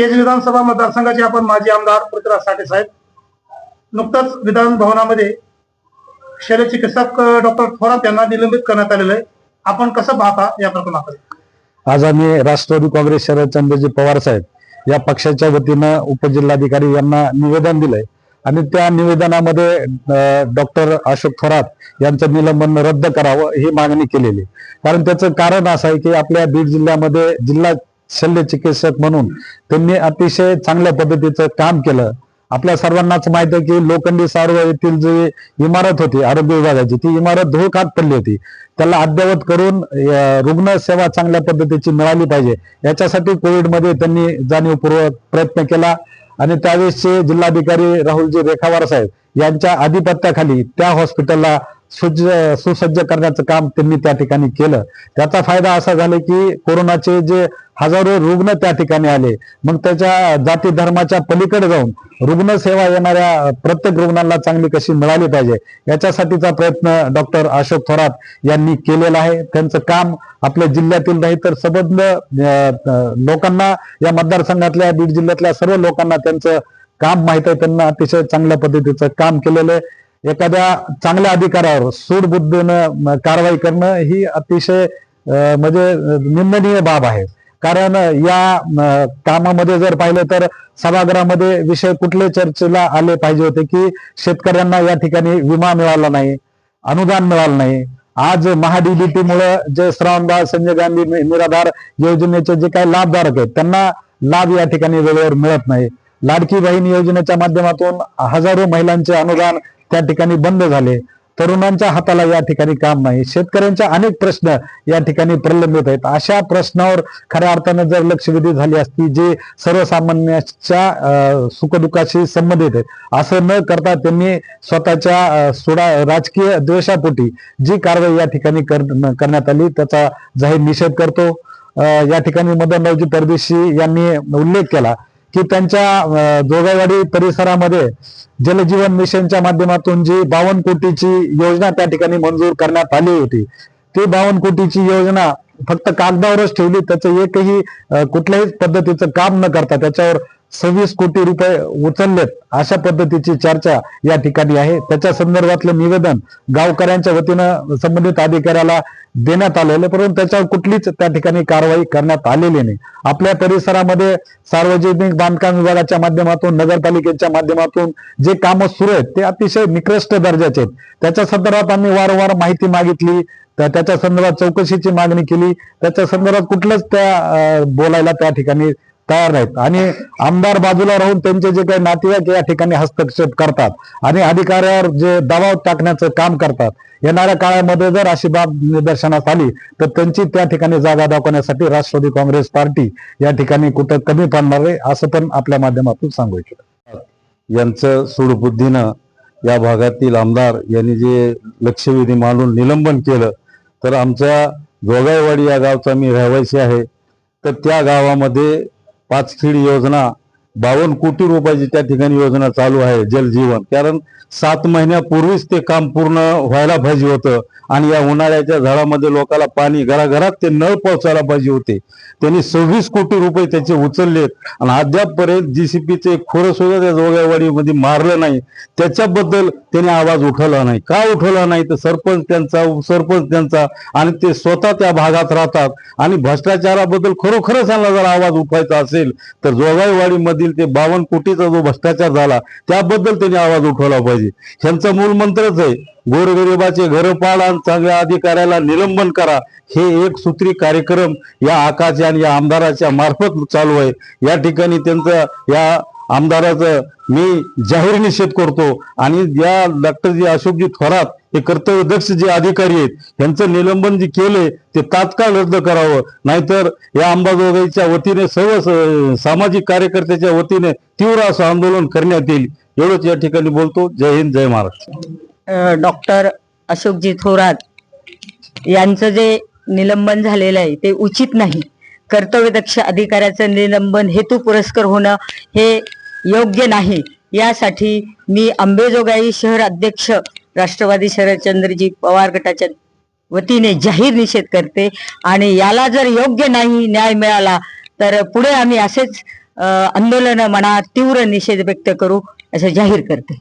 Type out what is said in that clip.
केज विधानसभा मतदारसंघाचे आपण माजी आमदार पृथ्वीराज साठे साहेब नुकतंच विधान भवनामध्ये शल्यचिकित्सक डॉक्टर थोरात यांना निलंबित करण्यात आलेलं आहे. आपण कसं पाहता या प्रकरणाकडे आज आम्ही राष्ट्रवादी काँग्रेस शरदचंद्रजी पवार साहेब या पक्षाच्या वतीनं उपजिल्हाधिकारी यांना निवेदन दिलंय. आणि त्या निवेदनामध्ये डॉक्टर अशोक थोरात यांचं निलंबन रद्द करावं ही मागणी केलेली कारण त्याचं कारण असं आहे की आपल्या बीड जिल्ह्यामध्ये जिल्हा शल्य चिकित्सक म्हणून त्यांनी अतिशय चांगल्या पद्धतीचं काम केलं. आपल्या सर्वांनाच माहीत आहे की लोखंडी सार्व येथील जी इमारत होती आरोग्य विभागाची ती इमारत धोकात पडली होती. त्याला अद्ययावत करून रुग्ण सेवा चांगल्या पद्धतीची मिळाली पाहिजे. याच्यासाठी कोविडमध्ये त्यांनी जाणीवपूर्वक प्रयत्न केला. आणि त्यावेळेसचे जिल्हाधिकारी राहुलजी रेखावार साहेब यांच्या आधिपत्याखाली त्या हॉस्पिटलला सुज सुसज्ज करण्याचं काम त्यांनी त्या ठिकाणी केलं. त्याचा फायदा असा झाला की कोरोनाचे जे हजारो रुग्ण त्या ठिकाणी आले. मग त्याच्या जाती धर्माच्या पलीकडे जाऊन रुग्णसेवा येणाऱ्या प्रत्येक रुग्णांना चांगली कशी मिळाली पाहिजे याच्यासाठीचा प्रयत्न डॉक्टर अशोक थोरात यांनी केलेला आहे. त्यांचं काम आपल्या जिल्ह्यातील नाही तर सबंध लोकांना या मतदारसंघातल्या बीड जिल्ह्यातल्या सर्व लोकांना त्यांचं काम माहीत आहे. त्यांना अतिशय चांगल्या पद्धतीचं काम केलेलं आहे. एखाद्या चांगल्या अधिकारावर सूडबुद्धीनं कारवाई करणं ही अतिशय म्हणजे निंदनीय बाब आहे. कारण या कामामध्ये जर पाहिलं तर सभागृहामध्ये विषय कुठले चर्चेला आले पाहिजे होते की शेतकऱ्यांना या ठिकाणी विमा मिळाला नाही अनुदान मिळालं नाही. आज महाडीबीटी मुळे जे श्रावणबाळ संजय गांधी निराधार योजनेचे जे काही लाभधारक आहेत त्यांना लाभ या ठिकाणी वेळेवर मिळत नाही. लाडकी बहीण योजनेच्या माध्यमातून हजारो महिलांचे अनुदान त्या ठिकाणी बंद झाले. तरुणांच्या हाताला या ठिकाणी काम नाही. शेतकऱ्यांच्या अनेक प्रश्न या ठिकाणी प्रलंबित आहेत. अशा प्रश्नावर खऱ्या अर्थानं जर लक्षवेधी झाली असती जे सर्वसामान्याच्या सुखदुःखाशी संबंधित आहेत. असं न करता त्यांनी स्वतःच्या सोडा राजकीय द्वेषापोटी जी कारवाई या ठिकाणी कर- करण्यात आली त्याचा जाहीर निषेध करतो. या ठिकाणी मदनरावजी परदेशी यांनी उल्लेख केला. की त्यांच्या जोगावाडी परिसरामध्ये जलजीवन मिशनच्या माध्यमातून जी बावन्न कोटीची योजना त्या ठिकाणी मंजूर करण्यात आली होती. ती बावन्न कोटीची योजना फक्त कागदावरच ठेवली त्याचं एकही कुठल्याही पद्धतीचं काम न करता त्याच्यावर सव्वीस कोटी रुपये उचललेत अशा पद्धतीची चर्चा या ठिकाणी आहे. त्याच्या संदर्भातलं निवेदन गावकऱ्यांच्या वतीनं संबंधित अधिकाऱ्याला देण्यात आलेलं आहे, परंतु त्याच्यावर कुठलीच त्या ठिकाणी कारवाई करण्यात आलेली नाही. आपल्या परिसरामध्ये सार्वजनिक बांधकाम विभागाच्या माध्यमातून नगरपालिकेच्या माध्यमातून जे कामं सुरू आहेत ते अतिशय निकृष्ट दर्जाचे आहेत. त्याच्या संदर्भात आम्ही वारंवार माहिती मागितली तर त्याच्या संदर्भात चौकशीची मागणी केली. त्याच्या संदर्भात कुठलंच त्या बोलायला त्या ठिकाणी तयार नाहीत. आणि आमदार बाजूला राहून त्यांचे जे काही नातेवाईक या ठिकाणी हस्तक्षेप करतात आणि अधिकाऱ्यावर जे दबाव टाकण्याचं काम करतात. येणाऱ्या काळामध्ये जर अशी बाब निदर्शनास आली तर त्यांची त्या ठिकाणी जागा दाखवण्यासाठी राष्ट्रवादी काँग्रेस पार्टी या ठिकाणी कुठं कमी पडणार आहे असं पण आपल्या माध्यमातून सांगू इच्छितो. यांचं सूडबुद्धीनं या भागातील आमदार यांनी जे लक्षवेधी मांडून निलंबन केलं तर आमच्या जोगाईवाडी या गावचा मी रहिवासी आहे. तर त्या गावामध्ये पाचखिड योजना बावन्न कोटी रुपयाची त्या ठिकाणी योजना चालू आहे जलजीवन कारण सात महिन्यापूर्वीच ते काम पूर्ण व्हायला पाहिजे होतं आणि या उन्हाळ्याच्या झाडामध्ये लोकांना पाणी घराघरात ते नळ पोहोचायला पाहिजे होते. त्यांनी सव्वीस कोटी रुपये त्याचे उचललेत आणि अद्यापपर्यंत जीसीपीचे खोरं सुद्धा त्या जोगाईवाडीमध्ये मारलं नाही. त्याच्याबद्दल त्यांनी आवाज उठवला नाही. का उठवला नाही? तर सरपंच त्यांचा उपसरपंच त्यांचा आणि ते स्वतः त्या भागात राहतात आणि भ्रष्टाचाराबद्दल खरोखरच त्यांना जर आवाज उठवायचा असेल तर जोगाईवाडीमध्ये जोगाईवाडीमधील ते बावन्न कोटीचा जो भ्रष्टाचार झाला त्याबद्दल त्यांनी आवाज उठवला पाहिजे. ह्यांचा मूळ मंत्रच आहे गोरगरिबाचे घर पाड आणि चांगल्या अधिकाऱ्याला निलंबन करा. हे एक सूत्री कार्यक्रम या आकाश आणि या आमदाराच्या मार्फत चालू आहे. या ठिकाणी त्यांचं या आमदाराचं मी जाहीर निषेध करतो. आणि या डॉक्टरजी अशोकजी थोरात हे कर्तव्यदक्ष जे अधिकारी आहेत यांचं निलंबन जे केलंय ते तात्काळ रद्द करावं. नाहीतर या अंबाजोगाईच्या वतीने सर्व सामाजिक कार्यकर्त्याच्या वतीने तीव्र असं आंदोलन करण्यात येईल. एवढंच या ठिकाणी बोलतो. जय हिंद जय महाराष्ट्र. डॉक्टर अशोकजी थोरात यांचं जे निलंबन झालेलं आहे ते उचित नाही. कर्तव्यदक्ष अधिकाऱ्याचं निलंबन हेतू पुरस्कार होणं हे योग्य नाही. यासाठी मी अंबेजोगाई शहर अध्यक्ष राष्ट्रवादी शरदचंद्रजी पवार गटाच्या वतीने जाहीर निषेध करते. आणि याला जर योग्य नाही न्याय मिळाला तर पुढे आम्ही असेच आंदोलन म्हणा तीव्र निषेध व्यक्त करू असं जाहीर करते.